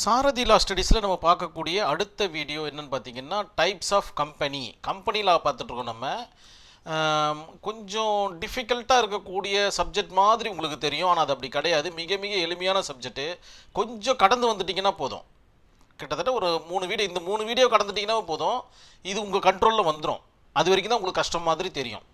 சாரதி லா ஸ்டடீஸில் நம்ம பார்க்கக்கூடிய அடுத்த வீடியோ என்னென்னு பார்த்தீங்கன்னா types of company company law பார்த்துட்ருக்கோம் நம்ம. கொஞ்சம் டிஃபிகல்ட்டாக இருக்கக்கூடிய சப்ஜெக்ட் மாதிரி உங்களுக்கு தெரியும். ஆனால் அது அப்படி கிடையாது. மிக மிக எளிமையான சப்ஜெக்ட்டு கொஞ்சம் கடந்து வந்துட்டிங்கன்னா போதும். கிட்டத்தட்ட ஒரு மூணு வீடியோ இந்த மூணு வீடியோ கடந்துட்டிங்கன்னா போதும். இது உங்கள் கண்ட்ரோலில் வந்துடும் அது வரைக்கும் தான் உங்களுக்கு கஷ்டம் மாதிரி தெரியும்.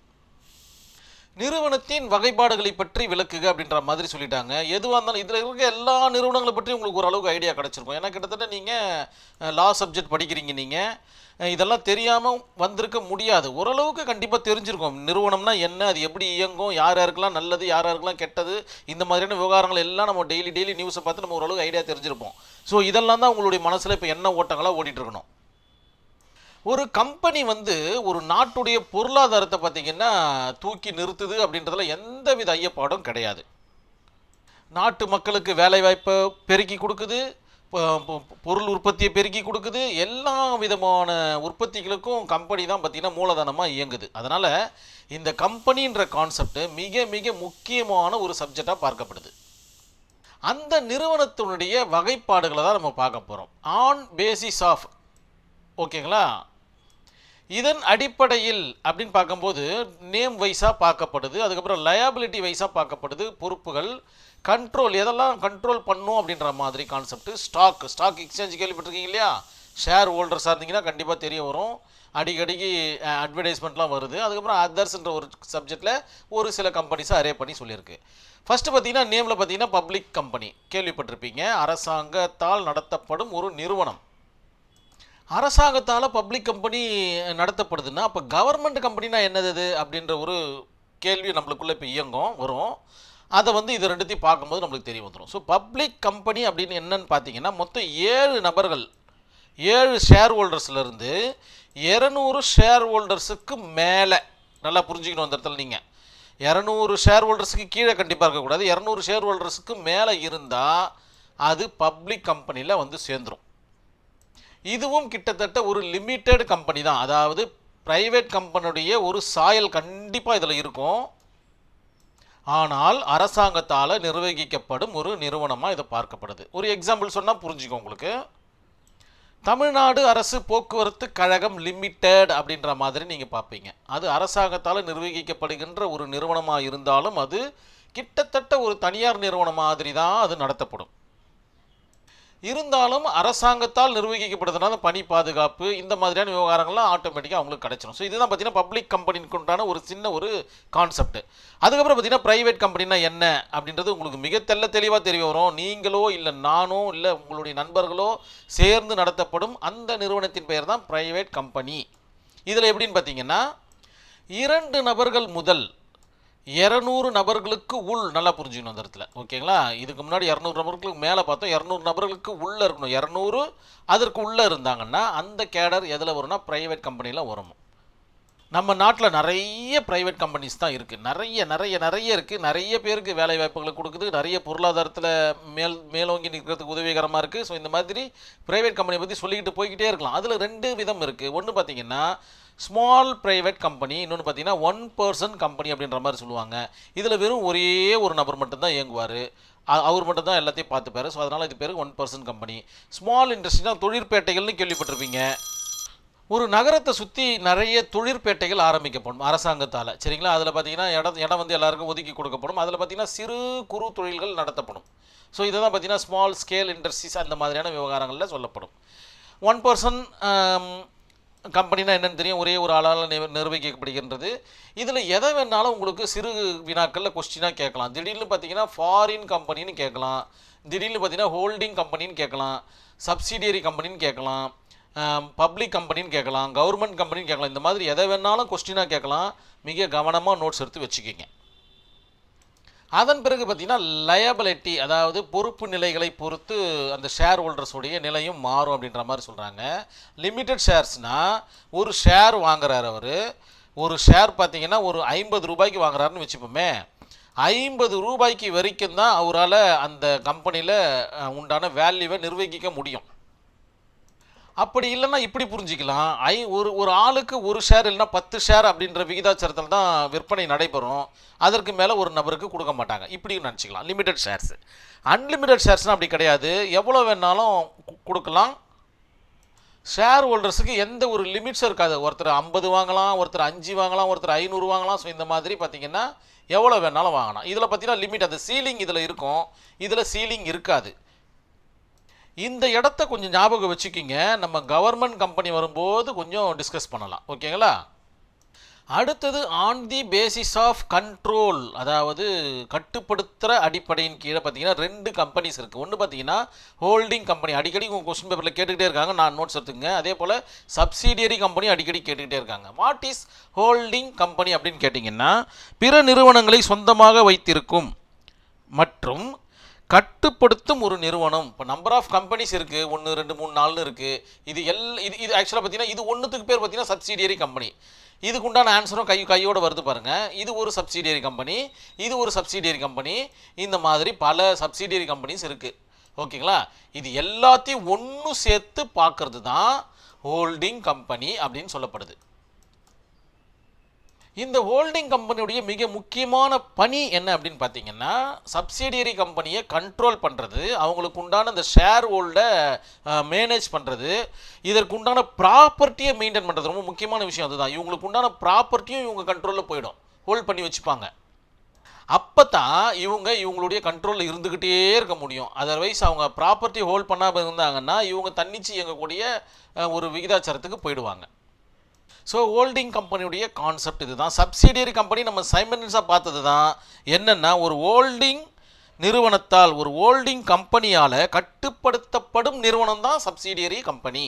நிறுவனத்தின் வகைப்பாடுகளை பற்றி விளக்குக அப்படின்ற மாதிரி சொல்லிட்டாங்க. எதுவாக இருந்தாலும் இதில் இருக்க எல்லா நிறுவனங்களை பற்றி உங்களுக்கு ஓரளவுக்கு ஐடியா கிடச்சிருக்கும். ஏன்னா கிட்டத்தட்ட நீங்கள் லா சப்ஜெக்ட் படிக்கிறீங்க நீங்கள் இதெல்லாம் தெரியாமல் வந்திருக்க முடியாது. ஓரளவுக்கு கண்டிப்பாக தெரிஞ்சிருக்கும். நிறுவனம்னா என்ன அது எப்படி இயங்கும் யார் யாருக்கெல்லாம் நல்லது யார் யாருக்கெல்லாம் கெட்டது இந்த மாதிரியான விவகாரங்கள் எல்லாம் நம்ம டெய்லி டெய்லி நியூஸை பார்த்து நம்ம ஓரளவுக்கு ஐடியா தெரிஞ்சிருப்போம். ஸோ இதெல்லாம் தான் உங்களுடைய மனசில் இப்போ என்ன ஓட்டங்களாக ஓடிட்டு இருக்கணும். ஒரு கம்பெனி வந்து ஒரு நாட்டுடைய பொருளாதாரத்தை பார்த்தீங்கன்னா தூக்கி நிறுத்துது அப்படின்றதுல எந்தவித ஐயப்பாடும் கிடையாது. நாட்டு மக்களுக்கு வேலைவாய்ப்பை பெருக்கி கொடுக்குது பொருள் உற்பத்தியை பெருக்கி கொடுக்குது எல்லா விதமான உற்பத்திகளுக்கும் கம்பெனி தான் பார்த்திங்கன்னா மூலதனமாக இயங்குது. அதனால் இந்த கம்பெனின்ற கான்செப்ட் மிக மிக முக்கியமான ஒரு சப்ஜெக்டாக பார்க்கப்படுது. அந்த நிறுவனத்தினுடைய வகைப்பாடுகளை தான் நம்ம பார்க்க போகிறோம் ஆன் பேசிஸ் ஆஃப் ஓகேங்களா இதன் அடிப்படையில் அப்படின்னு பார்க்கும்போது நேம் வைஸாக பார்க்கப்படுது அதுக்கப்புறம் லயபிலிட்டி வைஸாக பார்க்கப்படுது பொறுப்புகள் கண்ட்ரோல் எதெல்லாம் கண்ட்ரோல் பண்ணும் அப்படின்ற மாதிரி கான்செப்ட் ஸ்டாக் ஸ்டாக் எக்ஸ்சேஞ்ச் கேள்விப்பட்டிருக்கீங்க இல்லையா? ஷேர் ஹோல்டர்ஸாக இருந்தீங்கன்னா கண்டிப்பாக தெரிய வரும். அடிக்கடிக்கு அட்வர்டைஸ்மெண்ட்லாம் வருது. அதுக்கப்புறம் அதர்ஸ்ன்ற ஒரு சப்ஜெக்டில் ஒரு சில கம்பெனிஸை அரே பண்ணி சொல்லியிருக்கு. ஃபஸ்ட்டு பார்த்தீங்கன்னா நேமில் பார்த்தீங்கன்னா பப்ளிக் கம்பெனி கேள்விப்பட்டிருப்பீங்க. அரசாங்கத்தால் நடத்தப்படும் ஒரு நிறுவனம். அரசாங்கத்தால் பப்ளிக் கம்பெனி நடத்தப்படுதுன்னா அப்போ கவர்மெண்ட் கம்பெனினா என்னது இது? அப்படின்ற ஒரு கேள்வி நம்மளுக்குள்ளே இப்போ இயங்கும் வரும். அதை வந்து இது ரெண்டுத்தையும் பார்க்கும்போது நம்மளுக்கு தெரிய வந்துடும் ஸோ பப்ளிக் கம்பெனி அப்படின்னு என்னன்னு பார்த்தீங்கன்னா மொத்தம் ஏழு நபர்கள் ஏழு ஷேர் ஹோல்டர்ஸ்லேருந்து இரநூறு ஷேர் ஹோல்டர்ஸுக்கு மேலே. நல்லா புரிஞ்சுக்கணும் அந்த இடத்துல நீங்கள் இரநூறு ஷேர் ஹோல்டர்ஸுக்கு கீழே கண்டிப்பாக இருக்கக்கூடாது. இரநூறு ஷேர் ஹோல்டர்ஸுக்கு மேலே இருந்தால் அது பப்ளிக் கம்பெனியில் வந்து சேர்ந்துரும். இதுவும் கிட்டத்தட்ட ஒரு லிமிட்டெட் கம்பெனி தான். அதாவது பிரைவேட் கம்பெனியுடைய ஒரு சாயல் கண்டிப்பாக இதில் இருக்கும். ஆனால் அரசாங்கத்தால் நிர்வகிக்கப்படும் ஒரு நிறுவனமாக இது பார்க்கப்படுது. ஒரு எக்ஸாம்பிள் சொன்னால் புரிஞ்சுக்கும் உங்களுக்கு. தமிழ்நாடு அரசு போக்குவரத்து கழகம் லிமிட்டெட் அப்படின்ற மாதிரி நீங்கள் பார்ப்பீங்க. அது அரசாங்கத்தால் நிர்வகிக்கப்படுகின்ற ஒரு நிறுவனமாக இருந்தாலும் அது கிட்டத்தட்ட ஒரு தனியார் நிறுவனம் மாதிரி தான் அது நடத்தப்படும். இருந்தாலும் அரசாங்கத்தால் நிர்வகிக்கப்படுறதுனால பணி பாதுகாப்பு இந்த மாதிரியான விவகாரங்கள்லாம் ஆட்டோமேட்டிக்காக அவங்களுக்கு கிடைச்சிடும் ஸோ இதுதான் பார்த்தீங்கன்னா பப்ளிக் கம்பெனிக்கு உண்டான ஒரு சின்ன ஒரு கான்செப்ட் அதுக்கப்புறம் பார்த்தீங்கன்னா ப்ரைவேட் கம்பெனினா என்ன அப்படின்றது உங்களுக்கு மிக தெல்ல தெளிவாக தெரிய வரும். நீங்களோ இல்லை நானோ இல்லை உங்களுடைய நண்பர்களோ சேர்ந்து நடத்தப்படும் அந்த நிறுவனத்தின் பெயர் தான் ப்ரைவேட் கம்பெனி இதில் எப்படின்னு பார்த்தீங்கன்னா இரண்டு நபர்கள் முதல் இரநூறு நபர்களுக்கு உள் நல்லா புரிஞ்சுக்கணும் அந்த இடத்துல. ஓகேங்களா? இதுக்கு முன்னாடி இரநூறு நபர்களுக்கு மேலே பார்த்தோம் இரநூறு நபர்களுக்கு உள்ளே இருக்கணும். இரநூறு அதற்கு உள்ளே இருந்தாங்கன்னா அந்த கேடர் எதில் வரும்னா ப்ரைவேட் கம்பெனியில் வரும்? நம்ம நாட்டில் நிறைய ப்ரைவேட் கம்பெனிஸ் தான் இருக்குது நிறைய நிறைய நிறைய இருக்குது நிறைய பேருக்கு வேலை வாய்ப்புகளை கொடுக்குது. நிறைய பொருளாதாரத்தில் மேல் மேலோங்கி நிற்கிறதுக்கு உதவிகரமாக இருக்குது ஸோ இந்த மாதிரி ப்ரைவேட் கம்பெனியை பற்றி சொல்லிக்கிட்டு போய்கிட்டே இருக்கலாம். அதில் ரெண்டு விதம் இருக்குது ஒன்று பார்த்தீங்கன்னா ஸ்மால் ப்ரைவேட் கம்பெனி இன்னொன்று பார்த்தீங்கன்னா ஒன் பர்சன் கம்பெனி அப்படின்ற மாதிரி சொல்லுவாங்க. இதில் வெறும் ஒரே ஒரு நபர் மட்டும்தான் இயங்குவார். அவர் மட்டும் தான் எல்லாத்தையும் பார்த்துப்பாரு. ஸோ அதனால் இது பேர் ஒன் பர்சன் கம்பெனி ஸ்மால் இண்டஸ்ட்ரினா தொழிற்பேட்டைகள்னு கேள்விப்பட்டிருப்பீங்க. ஒரு நகரத்தை சுற்றி நிறைய தொழிற்பேட்டைகள் ஆரம்பிக்கப்படும் அரசாங்கத்தால். சரிங்களா? அதில் பார்த்தீங்கன்னா இடம் இடம் வந்து எல்லாருக்கும் ஒதுக்கி கொடுக்கப்படும். அதில் பார்த்தீங்கன்னா சிறு குறு தொழில்கள் நடத்தப்படும். ஸோ இதை தான் பார்த்தீங்கன்னா ஸ்மால் ஸ்கேல் இண்டஸ்ட்ரீஸ் அந்த மாதிரியான விவகாரங்களில் சொல்லப்படும். ஒன் பர்சன் கம்பெனினா என்னென்னு தெரியும். ஒரே ஒரு ஆளால் நிர்வகிக்கப்படுகின்றது. இதில் எதை வேணாலும் உங்களுக்கு சிறு வினாக்களில் கொஸ்டினாக கேட்கலாம். திடீர்னு பார்த்தீங்கன்னா ஃபாரின் கம்பெனின்னு கேட்கலாம். திடீர்னு பார்த்தீங்கன்னா ஹோல்டிங் கம்பெனின்னு கேட்கலாம். சப்சிடியரி கம்பெனின்னு கேட்கலாம். பப்ளிக் கம்பெனின்னு கேட்கலாம் கவர்மெண்ட் கம்பெனின்னு கேட்கலாம் இந்த மாதிரி எதை வேணாலும் கொஸ்டினாக கேட்கலாம். மிக கவனமாக நோட்ஸ் எடுத்து வச்சுக்கிங்க. அதன் பிறகு பார்த்திங்கன்னா லயபிலிட்டி அதாவது பொறுப்பு நிலைகளை பொறுத்து அந்த ஷேர் ஹோல்டர்ஸுடைய நிலையும் மாறும் அப்படின்ற மாதிரி சொல்கிறாங்க லிமிடெட் ஷேர்ஸ்னால் ஒரு ஷேர் வாங்குறாரு அவர். ஒரு ஷேர் பார்த்திங்கன்னா ஒரு ஐம்பது ரூபாய்க்கு வாங்குறாருன்னு வச்சுப்போமே. ஐம்பது ரூபாய்க்கு வரைக்கும் தான் அவரால் அந்த கம்பெனியில் உண்டான வேல்யூவை நிர்வகிக்க முடியும். அப்படி இல்லைன்னா இப்படி புரிஞ்சிக்கலாம். ஐ ஒரு ஒரு ஆளுக்கு ஒரு ஷேர் இல்லைன்னா பத்து ஷேர் அப்படின்ற விகிதாச்சாரத்தில் தான் விற்பனை நடைபெறும். அதற்கு மேலே ஒரு நபருக்கு கொடுக்க மாட்டாங்க. இப்படியும் நினச்சிக்கலாம். லிமிடெட் ஷேர்ஸ் அன்லிமிட்டெட் ஷேர்ஸ்னால் அப்படி கிடையாது. எவ்வளோ வேணாலும் கு- கொடுக்கலாம். ஷேர் ஹோல்டர்ஸுக்கு எந்த ஒரு லிமிட்ஸும் இருக்காது. ஒருத்தர் ஐம்பது வாங்கலாம் ஒருத்தர் அஞ்சு வாங்கலாம் ஒருத்தர் ஐநூறு வாங்கலாம். ஸோ இந்த மாதிரி பார்த்தீங்கன்னா எவ்வளோ வேணாலும் வாங்கலாம். இதில் பார்த்தீங்கன்னா லிமிட் அந்த சீலிங் இதில் இருக்கும். இதில் சீலிங் இருக்காது. இந்த இடத்த கொஞ்சம் ஞாபகம் வச்சுக்கிங்க. நம்ம கவர்மெண்ட் கம்பெனி வரும்போது கொஞ்சம் டிஸ்கஸ் பண்ணலாம். ஓகேங்களா? அடுத்தது on the basis of control அதாவது கட்டுப்படுத்துகிற அடிப்படையின் கீழே பார்த்தீங்கன்னா ரெண்டு கம்பெனிஸ் இருக்குது ஒன்று பார்த்தீங்கன்னா ஹோல்டிங் கம்பெனி அடிக்கடி உங்கள் கொஸ்டின் பேப்பரில் கேட்டுக்கிட்டே இருக்காங்க. நான் நோட்ஸ் எடுத்துங்க அதே போல் சப்சிடியரி கம்பெனி அடிக்கடி கேட்டுக்கிட்டே இருக்காங்க. வாட் இஸ் ஹோல்டிங் கம்பெனி அப்படின்னு கேட்டிங்கன்னா பிற நிறுவனங்களை சொந்தமாக வைத்திருக்கும் மற்றும் கட்டுப்படுத்தும் ஒரு நிறுவனம். இப்போ நம்பர் ஆஃப் கம்பெனிஸ் இருக்குது ஒன்று ரெண்டு மூணு நாலுன்னு இருக்குது இது எல் இது இது ஆக்சுவலாக பார்த்தீங்கன்னா இது ஒன்றுத்துக்கு பேர் பார்த்தீங்கன்னா சப்சிடியரி கம்பெனி இதுக்கு உண்டான ஆன்சரும் கை கையோடு வருது பாருங்கள் இது ஒரு சப்சிடியரி கம்பெனி இது ஒரு சப்சிடியரி கம்பெனி இந்த மாதிரி பல சப்சிடியரி கம்பெனிஸ் இருக்குது ஓகேங்களா? இது எல்லாத்தையும் ஒன்று சேர்த்து பார்க்கறது தான் ஹோல்டிங் கம்பெனி அப்படின்னு சொல்லப்படுது. இந்த ஹோல்டிங் கம்பெனியுடைய மிக முக்கியமான பணி என்ன அப்படின்னு பார்த்தீங்கன்னா சப்சிடியரி கம்பெனியை கண்ட்ரோல் பண்ணுறது அவங்களுக்கு உண்டான இந்த ஷேர் ஹோல்டை மேனேஜ் பண்ணுறது இதற்கு உண்டான ப்ராப்பர்ட்டியை மெயின்டைன் பண்ணுறது ரொம்ப முக்கியமான விஷயம் அதுதான். இவங்களுக்கு உண்டான ப்ராப்பர்ட்டியும் இவங்க கண்ட்ரோலில் போயிடும். ஹோல்ட் பண்ணி வச்சுப்பாங்க. அப்போ தான் இவங்க இவங்களுடைய கண்ட்ரோலில் இருந்துக்கிட்டே இருக்க முடியும். அதர்வைஸ் அவங்க ப்ராப்பர்ட்டி ஹோல்ட் பண்ணாமல் இருந்தாங்கன்னா இவங்க தன்னிச்சு இயங்கக்கூடிய ஒரு விகிதாச்சாரத்துக்கு போயிடுவாங்க. ஸோ ஹோல்டிங் கம்பெனியுடைய கான்செப்ட் இதுதான். சப்சிடியரி கம்பெனி நம்ம சைமன்ஸாக பார்த்தது தான் என்னென்னா ஒரு ஹோல்டிங் நிறுவனத்தால் ஒரு ஹோல்டிங் கம்பெனியால் கட்டுப்படுத்தப்படும் நிறுவனம் தான் சப்சிடியரி கம்பெனி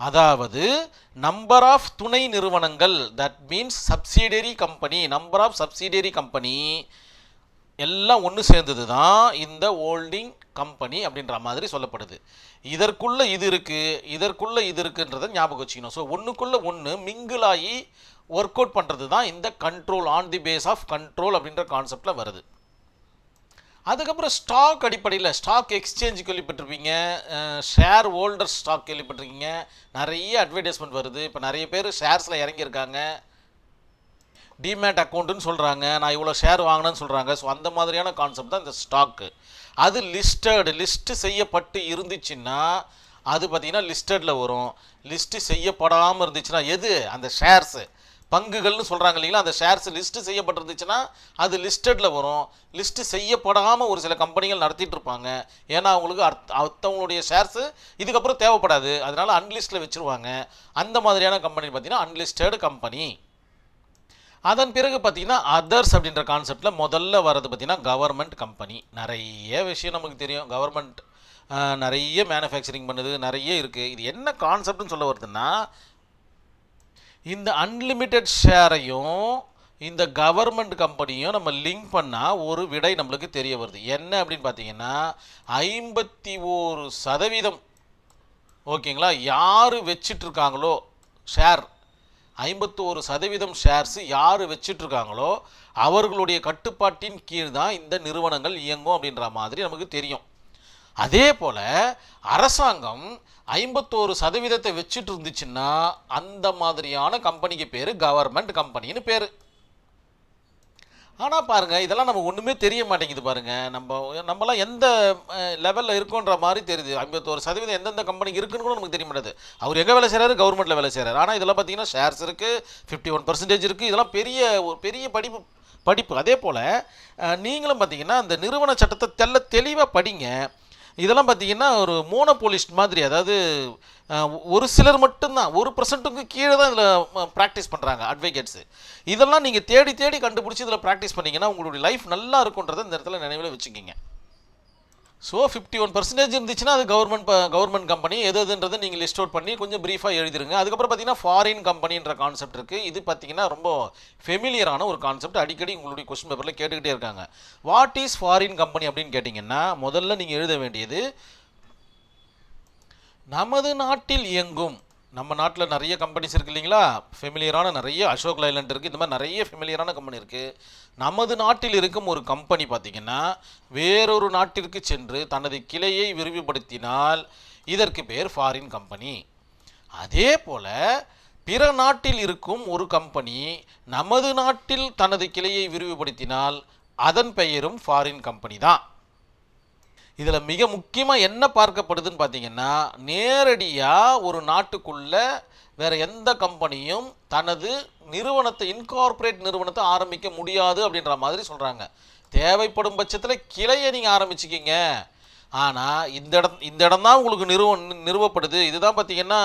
அதாவது நம்பர் ஆஃப் துணை நிறுவனங்கள் that means subsidiary company number of subsidiary company எல்லாம் ஒன்று சேர்ந்தது தான் இந்த ஹோல்டிங் கம்பெனி அப்படின்ற மாதிரி சொல்லப்படுது. இதற்குள்ளே இது இருக்குது இதற்குள்ளே இது இருக்குன்றதை ஞாபகம் வச்சுக்கணும். ஸோ ஒன்றுக்குள்ளே ஒன்று மிங்கிளாகி ஒர்க் அவுட் பண்ணுறது தான் இந்த control on the base of control அப்படின்ற கான்செப்டில் வருது. அதுக்கப்புறம் ஸ்டாக் அடிப்படையில் ஸ்டாக் எக்ஸ்சேஞ்ச் கேள்விப்பட்டிருப்பீங்க ஷேர் ஹோல்டர் ஸ்டாக் கேள்விப்பட்டிருக்கீங்க. நிறைய அட்வர்டைஸ்மெண்ட் வருது. இப்போ நிறைய பேர் ஷேர்ஸில் இறங்கியிருக்காங்க. டிமேட் அக்கௌண்ட்டுன்னு சொல்கிறாங்க நான் இவ்வளோ ஷேர் வாங்கினேன்னு சொல்கிறாங்க ஸோ அந்த மாதிரியான கான்செப்ட் தான் இந்த ஸ்டாக்கு அது லிஸ்டட் லிஸ்ட்டு செய்யப்பட்டு இருந்துச்சுன்னா அது பார்த்திங்கன்னா லிஸ்டடில் வரும். லிஸ்ட்டு செய்யப்படாமல் இருந்துச்சுன்னா எது? அந்த ஷேர்ஸு பங்குகள்னு சொல்கிறாங்க இல்லைங்களா அந்த ஷேர்ஸ் லிஸ்ட்டு செய்யப்பட்டிருந்துச்சுன்னா அது லிஸ்டடில் வரும். லிஸ்ட்டு செய்யப்படாமல் ஒரு சில கம்பெனிகள் நடத்திட்டு இருப்பாங்க. ஏன்னா அவங்களுக்கு அர்த் அத்தவங்களுடைய ஷேர்ஸு இதுக்கப்புறம் தேவைப்படாது. அதனால் அன்லிஸ்ட்டில் வச்சுருவாங்க. அந்த மாதிரியான கம்பெனி பார்த்திங்கன்னா அன்லிஸ்டட் கம்பெனி அதன் பிறகு பார்த்தீங்கன்னா அதர்ஸ் அப்படின்ற கான்செப்டில் முதல்ல வர்றது பார்த்தீங்கன்னா கவர்மெண்ட் கம்பெனி நிறைய விஷயம் நமக்கு தெரியும். கவர்மெண்ட் நிறைய மேனுஃபேக்சரிங் பண்ணுது நிறைய இருக்குது இது என்ன கான்செப்ட்னு சொல்ல வருதுன்னா இந்த அன்லிமிட்டெட் ஷேரையும் இந்த கவர்மெண்ட் கம்பெனியும் நம்ம லிங்க் பண்ணால் ஒரு விடை நம்மளுக்கு தெரிய வருது. என்ன அப்படின்னு பார்த்தீங்கன்னா ஐம்பத்தி ஓரு சதவீதம் ஓகேங்களா? யார் வச்சிட்ருக்காங்களோ ஷேர் ஐம்பத்தோரு சதவீதம் ஷேர்ஸ் யார் வச்சிட்ருக்காங்களோ அவர்களுடைய கட்டுப்பாட்டின் கீழ் தான் இந்த நிறுவனங்கள் இயங்கும் அப்படின்ற மாதிரி நமக்கு தெரியும். அதே போல் அரசாங்கம் ஐம்பத்தோரு சதவீதத்தை வச்சுட்டு இருந்துச்சுன்னா அந்த மாதிரியான கம்பெனிக்கு பேர் கவர்மெண்ட் கம்பெனின்னு பேர். ஆனால் பாருங்கள் இதெல்லாம் நம்ம ஒன்றுமே தெரிய மாட்டேங்குது பாருங்கள் நம்ம நம்மலாம் எந்த லெவலில் இருக்கோன்ற மாதிரி தெரியுது. ஐம்பத்தோரு சதவீதம் எந்தெந்த கம்பெனி இருக்குன்னு கூட நமக்கு தெரிய மாட்டேது அவர் எங்கே வேலை செய்கிறாரு கவர்மெண்ட்டில் வேலை செய்கிறாரு ஆனால் இதெல்லாம் பார்த்தீங்கன்னா ஷேர்ஸ் இருக்குது ஃபிஃப்டி ஒன் பர்சன்டேஜ் இருக்குது இதெல்லாம் பெரிய ஒரு பெரிய படிப்பு படிப்பு. அதே போல் நீங்களும் பார்த்தீங்கன்னா அந்த நிறுவன சட்டத்தை தெல்ல தெளிவாக படிங்க. இதெல்லாம் பார்த்தீங்கன்னா ஒரு மோனோபோலிஸ்ட் மாதிரி அதாவது ஒரு சிலர் மட்டும்தான் ஒரு பர்சன்ட்டுக்கு கீழே தான் இதில் ப்ராக்டிஸ் பண்ணுறாங்க அட்வொகேட்ஸு இதெல்லாம் நீங்கள் தேடி தேடி கண்டுபிடிச்சி இதில் ப்ராக்டிஸ் பண்ணிங்கன்னா உங்களுடைய லைஃப் நல்லா இருக்குன்றதை இந்த இடத்துல நினைவில் வச்சுக்கிங்க. ஸோ ஃபிஃப்டி ஒன் பர்சன்டேஜ் இருந்துச்சுன்னா அது கவர்மெண்ட் கவர்மெண்ட் கம்பெனி எது எதுன்றது நீங்கள் லிஸ்ட் அவுட் பண்ணி கொஞ்சம் ப்ரீஃபாக எழுதிருங்க. அதுக்கப்புறம் பார்த்தீங்கன்னா ஃபாரின் கம்பெனின்ற கான்செப்ட் இருக்குது இது பார்த்தீங்கன்னா ரொம்ப ஃபெமிலியரான ஒரு கான்செப்ட் அடிக்கடி உங்களுடைய கொஸ்டின் பேப்பரில் கேட்டுக்கிட்டே இருக்காங்க. வாட் இஸ் ஃபாரின் கம்பெனி அப்படின்னு கேட்டிங்கன்னா முதல்ல நீங்கள் எழுத வேண்டியது நமது நாட்டில் இயங்கும் நம்ம நாட்டில் நிறைய கம்பெனிஸ் இருக்கு இல்லைங்களா? ஃபெமிலியரான நிறைய அசோக் லைலண்ட் இருக்குது இந்த மாதிரி நிறைய ஃபெமிலியரான கம்பெனி இருக்குது நமது நாட்டில் இருக்கும் ஒரு கம்பெனி பார்த்திங்கன்னா வேறொரு நாட்டிற்கு சென்று தனது கிளையை விரிவுபடுத்தினால் இதற்கு பேர் ஃபாரின் கம்பெனி அதே போல் பிற நாட்டில் இருக்கும் ஒரு கம்பெனி நமது நாட்டில் தனது கிளையை விரிவுபடுத்தினால் அதன் பெயரும் ஃபாரின் கம்பெனி தான். இதில் மிக முக்கியமாக என்ன பார்க்கப்படுதுன்னு பார்த்தீங்கன்னா நேரடியாக ஒரு நாட்டுக்குள்ள வேறு எந்த கம்பெனியும் தனது நிறுவனத்தை இன்கார்ப்பரேட் நிறுவனத்தை ஆரம்பிக்க முடியாது அப்படின்ற மாதிரி சொல்கிறாங்க தேவைப்படும் பட்சத்தில் கிளையை நீங்கள் ஆரம்பிச்சுக்கிங்க. ஆனால் இந்த இடம் இந்த இடம் தான் உங்களுக்கு நிறுவ நிறுவப்படுது. இதுதான் பார்த்தீங்கன்னா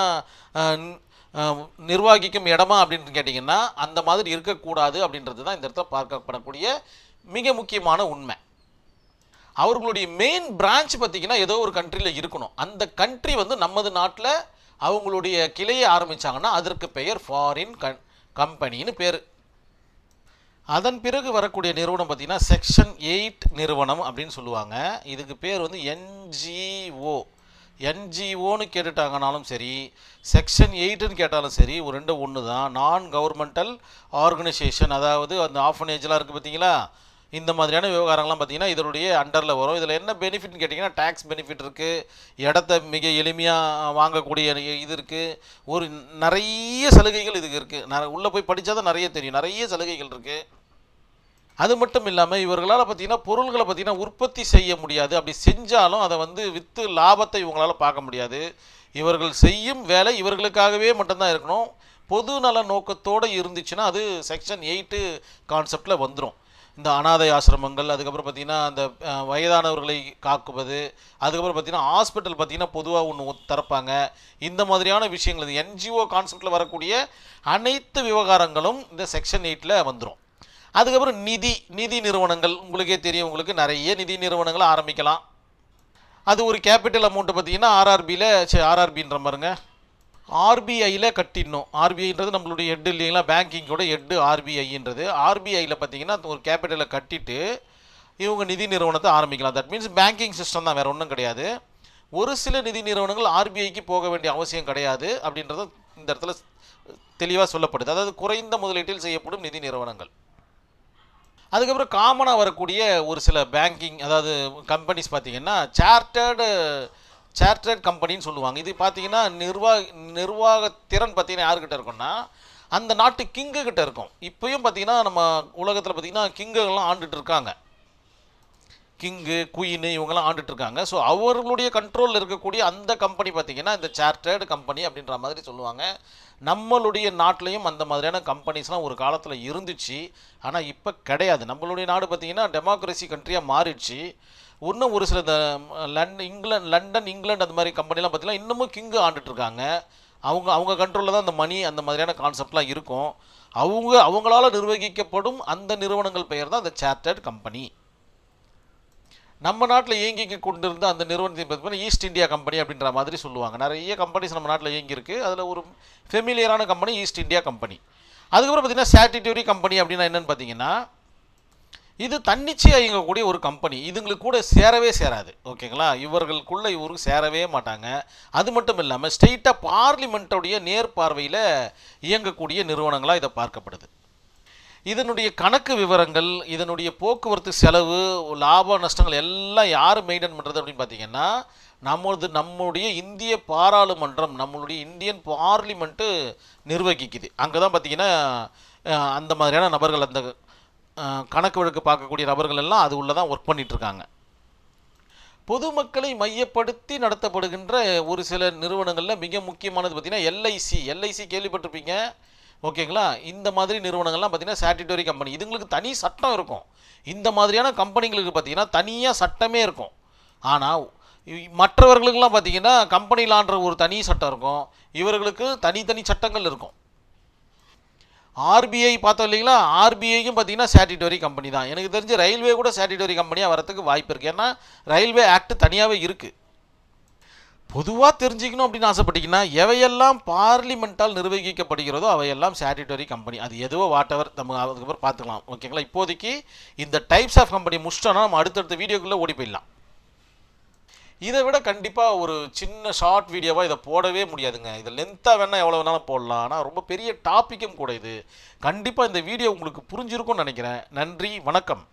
நிர்வாகிக்கும் இடமா அப்படின்னு கேட்டிங்கன்னா அந்த மாதிரி இருக்கக்கூடாது அப்படின்றது தான் இந்த இடத்துல பார்க்கப்படக்கூடிய மிக முக்கியமான உண்மை. அவர்களுடைய மெயின் பிரான்ச் பார்த்தீங்கன்னா ஏதோ ஒரு கண்ட்ரியில் இருக்கணும். அந்த கண்ட்ரி வந்து நமது நாட்டில் அவங்களுடைய கிளையை ஆரம்பித்தாங்கன்னா அதற்கு பெயர் ஃபாரின் கண் கம்பெனின்னு பேர். அதன் பிறகு வரக்கூடிய நிறுவனம் பார்த்தீங்கன்னா செக்ஷன் எயிட் நிறுவனம் அப்படின்னு சொல்லுவாங்க. இதுக்கு பேர் வந்து என்ஜிஓ என்ஜிஓன்னு கேட்டுட்டாங்கனாலும் சரி செக்ஷன் எயிட்டுன்னு கேட்டாலும் சரி ஒரு ரெண்டு ஒன்று தான் நான் கவர்மெண்டல் ஆர்கனைசேஷன் அதாவது அந்த ஆஃபனேஜ்லாம் இருக்குது பார்த்தீங்களா? இந்த மாதிரியான விவகாரங்கள்லாம் பார்த்தீங்கன்னா இதனுடைய அண்டரில் வரும். இதில் என்ன பெனிஃபிட்னு கேட்டிங்கன்னா டேக்ஸ் பெனிஃபிட் இருக்குது இடத்த மிக எளிமையாக வாங்கக்கூடிய இது இருக்குது ஒரு நிறைய சலுகைகள் இதுக்கு இருக்குது நான் உள்ளே போய் படித்தா தான் நிறைய தெரியும். நிறைய சலுகைகள் இருக்குது அது மட்டும் இல்லாமல் இவர்களால் பார்த்தீங்கன்னா பொருள்களை பார்த்தீங்கன்னா உற்பத்தி செய்ய முடியாது. அப்படி செஞ்சாலும் அதை வந்து விற்று லாபத்தை இவங்களால் பார்க்க முடியாது. இவர்கள் செய்யும் வேலை இவர்களுக்காகவே மட்டும்தான் இருக்கணும். பொது நல நோக்கத்தோடு இருந்துச்சுன்னா அது செக்ஷன் எயிட்டு கான்செப்டில் வந்துடும் இந்த அனாதை ஆசிரமங்கள் அதுக்கப்புறம் பார்த்தீங்கன்னா அந்த வயதானவர்களை காக்குவது அதுக்கப்புறம் பார்த்தீங்கன்னா ஹாஸ்பிட்டல் பார்த்தீங்கன்னா பொதுவாக ஒன்று திறப்பாங்க. இந்த மாதிரியான விஷயங்கள் இது என்ஜிஓ கான்செப்டில் வரக்கூடிய அனைத்து விவகாரங்களும் இந்த செக்ஷன் எயிட்டில் வந்துடும் அதுக்கப்புறம் நிதி நிதி நிறுவனங்கள் உங்களுக்கே தெரியும் உங்களுக்கு நிறைய நிதி நிறுவனங்களை ஆரம்பிக்கலாம். அது ஒரு கேபிட்டல் அமௌண்ட்டு பார்த்தீங்கன்னா ஆர்ஆர்பியில் சரி ஆர்ஆர்பின்ற மாதிரிங்க ஆர்பிஐயில் கட்டிடணும். ஆர்பிஐன்றது நம்மளுடைய ஹெட் இல்லைங்களா? பேங்கிங்கோட ஹெட்டு ஆர்பிஐன்றது ஆர்பிஐயில் பார்த்தீங்கன்னா ஒரு கேபிட்டலை கட்டிட்டு இவங்க நிதி நிறுவனத்தை ஆரம்பிக்கலாம். தட் மீன்ஸ் பேங்கிங் சிஸ்டம் தான் வேறு ஒன்றும் கிடையாது. ஒரு சில நிதி நிறுவனங்கள் ஆர்பிஐக்கு போக வேண்டிய அவசியம் கிடையாது அப்படின்றது இந்த இடத்துல தெளிவாக சொல்லப்படுது. அதாவது குறைந்த முதலீட்டில் செய்யப்படும் நிதி நிறுவனங்கள். அதுக்கப்புறம் காமனாக வரக்கூடிய ஒரு சில பேங்கிங் அதாவது கம்பெனிஸ் பார்த்திங்கன்னா சார்ட்டர்டு சார்ட்டர்ட் கம்பெனின்னு சொல்லுவாங்க. இது பார்த்தீங்கன்னா நிர்வாக நிர்வாகத்திறன் பார்த்தீங்கன்னா யாருக்கிட்ட இருக்கும்னா அந்த நாட்டு கிங்கு கிட்ட இருக்கும். இப்பயும் பார்த்தீங்கன்னா நம்ம உலகத்தில் பார்த்தீங்கன்னா கிங்குகள்லாம் ஆண்டுட்டு இருக்காங்க. கிங்கு குயின் இவங்கெல்லாம் ஆண்டுட்டு இருக்காங்க ஸோ அவர்களுடைய கண்ட்ரோலில் இருக்கக்கூடிய அந்த கம்பெனி பார்த்தீங்கன்னா இந்த சார்ட்டர்டு கம்பெனி அப்படின்ற மாதிரி சொல்லுவாங்க. நம்மளுடைய நாட்டிலையும் அந்த மாதிரியான கம்பெனிஸ்லாம் ஒரு காலத்தில் இருந்துச்சு. ஆனால் இப்போ கிடையாது. நம்மளுடைய நாடு பார்த்தீங்கன்னா டெமோக்ரஸி கண்ட்ரியாக மாறிடுச்சு. இன்னும் ஒரு சில இந்த லண்டன் இங்கிலாந்து லண்டன் இங்கிலாந்து அந்த மாதிரி கம்பெனிலாம் பார்த்திங்கன்னா இன்னமும் கிங்கு ஆண்டுட்டு இருக்காங்க அவங்க அவங்க கண்ட்ரோலில் தான் அந்த மணி அந்த மாதிரியான கான்செப்ட்லாம் இருக்கும். அவங்க அவங்களால நிர்வகிக்கப்படும் அந்த நிறுவனங்கள் பெயர் தான் இந்த சார்ட்டர்ட் கம்பெனி நம்ம நாட்டில் இயங்கி கொண்டிருந்த அந்த நிறுவனத்தை பார்த்தீங்கன்னா ஈஸ்ட் இந்தியா கம்பெனி அப்படின்ற மாதிரி சொல்லுவாங்க. நிறைய கம்பெனிஸ் நம்ம நாட்டில் இயங்கியிருக்கு. அதில் ஒரு ஃபெமிலியரான கம்பெனி ஈஸ்ட் இந்தியா கம்பெனி அதுக்கப்புறம் பார்த்திங்கன்னா ஸ்டாட்டிட்டரி கம்பெனி அப்படின்னா என்னென்னு பார்த்தீங்கன்னா இது தன்னிச்சையாக இயங்கக்கூடிய ஒரு கம்பெனி இதுங்களுக்கு கூட சேரவே சேராது. ஓகேங்களா? இவர்களுக்குள்ளே இவருக்கு சேரவே மாட்டாங்க. அது மட்டும் இல்லாமல் ஸ்டெயிட்டாக பார்லிமெண்ட்டுடைய நேர்பார்வையில் இயங்கக்கூடிய நிறுவனங்களாக இதை பார்க்கப்படுது. இதனுடைய கணக்கு விவரங்கள் இதனுடைய போக்குவரத்து செலவு லாப நஷ்டங்கள் எல்லாம் யார் மெயின்டைன் பண்ணுறது அப்படின்னு பார்த்தீங்கன்னா நம்மளது நம்முடைய இந்திய பாராளுமன்றம் நம்மளுடைய இந்தியன் பார்லிமெண்ட்டு நிர்வகிக்குது. அங்கே தான் பார்த்தீங்கன்னா அந்த மாதிரியான நபர்கள் அந்த கணக்கு வழக்கு பார்க்கக்கூடிய நபர்கள் எல்லாம் அது உள்ள தான் ஒர்க் பண்ணிகிட்ருக்காங்க பொதுமக்களை மையப்படுத்தி நடத்தப்படுகின்ற ஒரு சில நிறுவனங்களில் மிக முக்கியமானது பார்த்திங்கன்னா எல்ஐசி எல்ஐசி கேள்விப்பட்டிருப்பீங்க. ஓகேங்களா? இந்த மாதிரி நிறுவனங்கள்லாம் பார்த்தீங்கன்னா ஸ்டாட்டுட்டரி கம்பெனி இதுங்களுக்கு தனி சட்டம் இருக்கும். இந்த மாதிரியான கம்பெனிங்களுக்கு பார்த்தீங்கன்னா தனியாக சட்டமே இருக்கும். ஆனால் மற்றவர்களுக்கெல்லாம் பார்த்தீங்கன்னா கம்பெனிலான்ற ஒரு தனி சட்டம் இருக்கும். இவர்களுக்கு தனித்தனி சட்டங்கள் இருக்கும். ஆர்பிஐ பார்த்தோம் இல்லைங்களா? ஆர்பிஐக்கும் பார்த்தீங்கன்னா ஸ்டாட்டுட்டரி கம்பெனி தான். எனக்கு தெரிஞ்சு ரயில்வே கூட ஸ்டாட்டுட்டரி கம்பெனியாக வரத்துக்கு வாய்ப்பு இருக்குது ஏன்னா ரயில்வே ஆக்ட் தனியாகவே இருக்குது பொதுவாக தெரிஞ்சுக்கணும் அப்படின்னு ஆசைப்பட்டீங்கன்னா எவையெல்லாம் பார்லிமெண்ட்டால் நிர்வகிக்கப்படுகிறதோ அவையெல்லாம் ஸ்டாட்டுட்டரி கம்பெனி அது எதுவோ வாட் எவர் நம்ம அதுக்கப்புறம் பார்த்துக்கலாம். ஓகேங்களா இப்போதைக்கு இந்த டைப்ஸ் ஆஃப் கம்பெனி முடிச்சிட்டோன்னா நம்ம அடுத்தடுத்த வீடியோக்குள்ளே ஓடி போயிடலாம். இதை விட கண்டிப்பாக ஒரு சின்ன ஷார்ட் வீடியோவாக இதை போடவே முடியாதுங்க. இதை லென்த்தாக வேணால் எவ்வளோ வேணாலும் போடலாம். ஆனால் ரொம்ப பெரிய டாப்பிக்கும் கூட இது. கண்டிப்பாக இந்த வீடியோ உங்களுக்கு புரிஞ்சிருக்கும்னு நினைக்கிறேன். நன்றி வணக்கம்.